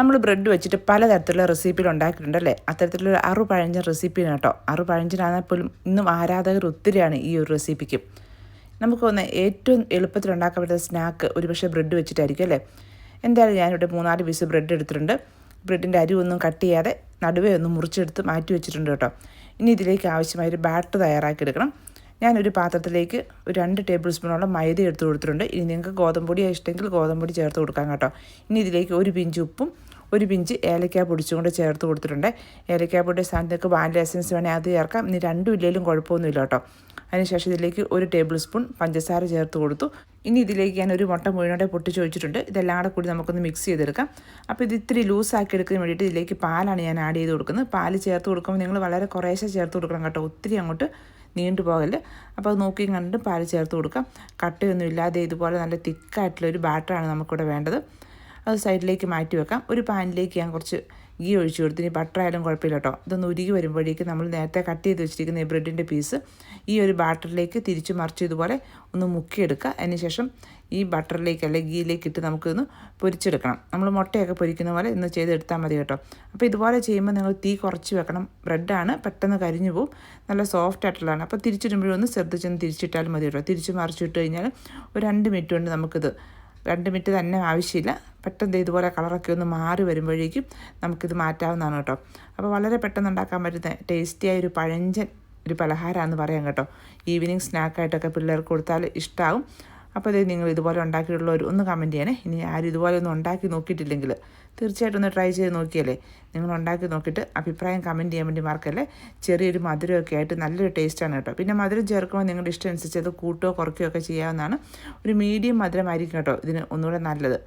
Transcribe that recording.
നമ്മൾ ബ്രെഡ് വെച്ചിട്ട് പലതരത്തിലുള്ള റെസിപ്പികൾ ഉണ്ടാക്കിയിട്ടുണ്ടല്ലേ അത്തരത്തിലുള്ള അറു പഴഞ്ചൻ റെസിപ്പിയാണ് കേട്ടോ. അറു പഴഞ്ചനാണെങ്കിൽ പോലും ഇന്നും ആരാധകർ ഒത്തിരിയാണ് ഈ ഒരു റെസിപ്പിക്കും നമുക്കൊന്ന് ഏറ്റവും എളുപ്പത്തിൽ ഉണ്ടാക്കാൻ പറ്റുന്ന സ്നാക്ക് ഒരുപക്ഷെ ബ്രെഡ് വെച്ചിട്ടായിരിക്കും അല്ലേ? എന്തായാലും ഞാനിവിടെ മൂന്നാൽ പീസ് ബ്രെഡ് എടുത്തിട്ടുണ്ട്. ബ്രെഡിന്റെ അരി ഒന്നും കട്ട് ചെയ്യാതെ നടുവേ ഒന്ന് മുറിച്ചെടുത്ത് മാറ്റി വെച്ചിട്ടുണ്ട് കേട്ടോ. ഇനി ഇതിലേക്ക് ആവശ്യമായ ഒരു ബാറ്റർ തയ്യാറാക്കി എടുക്കണം ഞാനൊരു പാത്രത്തിലേക്ക് ഒരു രണ്ട് ടേബിൾ സ്പൂണോളം മൈദ എടുത്ത് കൊടുത്തിട്ടുണ്ട്. ഇനി നിങ്ങൾക്ക് ഗോതമ്പൊടി ഇഷ്ടമെങ്കിൽ ഗോതമ്പൊടി ചേർത്ത് കൊടുക്കാം കേട്ടോ. ഇനി ഇതിലേക്ക് ഒരു പിഞ്ച് ഉപ്പും ഒരു പിഞ്ച് ഏലക്ക പൊടിച്ചും കൂടെ ചേർത്ത് കൊടുത്തിട്ടുണ്ട്. ഏലക്ക പൊടി സ്ഥാനത്തേക്ക് വാനില എസൻസ് വേണേൽ അത് ചേർക്കാം. ഇനി രണ്ടും ഇല്ലെങ്കിലും കുഴപ്പമൊന്നുമില്ല കേട്ടോ. അതിനുശേഷം ഇതിലേക്ക് ഒരു ടേബിൾ സ്പൂൺ പഞ്ചസാര ചേർത്ത് കൊടുത്തു. ഇനി ഇതിലേക്ക് ഞാൻ ഒരു മുട്ട മുഴുവനോടെ പൊട്ടിച്ച് വെച്ചിട്ടുണ്ട് ഇതെല്ലാം കൂടെ കൂടി നമുക്കൊന്ന് മിക്സ് ചെയ്തെടുക്കാം. അപ്പോൾ ഇത് ഇത്തിരി ലൂസാക്കി എടുക്കാൻ വേണ്ടിയിട്ട് ഇതിലേക്ക് പാലാണ് ഞാൻ ആഡ് ചെയ്ത് കൊടുക്കുന്നത്. പാൽ ചേർത്ത് കൊടുക്കുമ്പോൾ നിങ്ങൾ വളരെ കുറേശ്ശെ ചേർത്ത് കൊടുക്കണം കേട്ടോ. ഒത്തിരി അങ്ങോട്ട് നീണ്ടു പോകൽ അപ്പോൾ അത് നോക്കി കണ്ടിട്ട് പാൽ ചേർത്ത് കൊടുക്കാം. കട്ടയൊന്നും ഇല്ലാതെ ഇതുപോലെ നല്ല തിക്കായിട്ടുള്ള ഒരു ബാറ്ററാണ് നമുക്കിവിടെ വേണ്ടത്. അത് സൈഡിലേക്ക് മാറ്റി വെക്കാം. ഒരു പാനിലേക്ക് ഞാൻ കുറച്ച് ഗീ ഒഴിച്ചു കൊടുത്ത്. ഇനി ബട്ടർ ആയാലും കുഴപ്പമില്ല കേട്ടോ. ഇതൊന്ന് ഉരുകി വരുമ്പോഴേക്ക് നമ്മൾ നേരത്തെ കട്ട് ചെയ്ത് വെച്ചിരിക്കുന്ന ഈ ബ്രെഡിന്റെ പീസ് ഈ ഒരു ബാറ്ററിലേക്ക് തിരിച്ച് മറിച്ച് ഇതുപോലെ ഒന്ന് മുക്കിയെടുക്കുക. അതിനുശേഷം ഈ ബട്ടറിലേക്ക് അല്ലെങ്കിൽ ഗീയിലേക്ക് ഇട്ട് നമുക്കൊന്ന് പൊരിച്ചെടുക്കണം. നമ്മൾ മുട്ടയൊക്കെ പൊരിക്കുന്ന പോലെ ഇന്ന് ചെയ്തെടുത്താൽ മതി കേട്ടോ. അപ്പോൾ ഇതുപോലെ ചെയ്യുമ്പോൾ നിങ്ങൾ തീ കുറച്ച് വെക്കണം. ബ്രെഡാണ് പെട്ടെന്ന് കരിഞ്ഞു പോകും നല്ല സോഫ്റ്റ് ആയിട്ടുള്ളതാണ്. അപ്പോൾ തിരിച്ചിടുമ്പോഴൊന്ന് ശ്രദ്ധിച്ചൊന്ന് തിരിച്ചിട്ടാലും മതി കേട്ടോ. തിരിച്ച് മറിച്ചിട്ട് കഴിഞ്ഞാൽ ഒരു രണ്ട് മിനിറ്റ് കൊണ്ട് നമുക്കിത് രണ്ട് മിനിറ്റ് തന്നെ ആവശ്യമില്ല. പെട്ടെന്ന് ഇതുപോലെ കളറൊക്കെ ഒന്ന് മാറി വരുമ്പോഴേക്കും നമുക്കിത് മാറ്റാവുന്നതാണ് കേട്ടോ. അപ്പോൾ വളരെ പെട്ടെന്ന് ഉണ്ടാക്കാൻ പറ്റുന്ന ടേസ്റ്റിയായ ഒരു പഴഞ്ചൻ ഒരു പലഹാരമാണെന്ന് പറയാം കേട്ടോ. ഈവനിങ് സ്നാക്കായിട്ടൊക്കെ പിള്ളേർക്ക് കൊടുത്താൽ ഇഷ്ടമാവും അപ്പോൾ ഇത് നിങ്ങൾ ഇതുപോലെ ഉണ്ടാക്കിയിട്ടുള്ളവർ ഒന്ന് കമന്റ് ചെയ്യണേ. ഇനി ആരും ഇതുപോലെ ഒന്നും ഉണ്ടാക്കി നോക്കിയിട്ടില്ലെങ്കിൽ തീർച്ചയായിട്ടും ഒന്ന് ട്രൈ ചെയ്ത് നോക്കിയല്ലേ? നിങ്ങൾ ഉണ്ടാക്കി നോക്കിയിട്ട് അഭിപ്രായം കമന്റ് ചെയ്യാൻ വേണ്ടി മാർക്കല്ലേ ചെറിയൊരു മധുരമൊക്കെ ആയിട്ട് നല്ലൊരു ടേസ്റ്റാണ് കേട്ടോ. പിന്നെ മധുരം ചേർക്കുമ്പോൾ നിങ്ങളുടെ ഇഷ്ടം അനുസരിച്ച് അത് കൂട്ടുകയോ കുറയ്ക്കുകയോ ഒക്കെ ചെയ്യാവുന്നതാണ്. ഒരു മീഡിയം മധുരമായിരിക്കും കേട്ടോ ഇതിന് ഒന്നുകൂടെ നല്ലത്.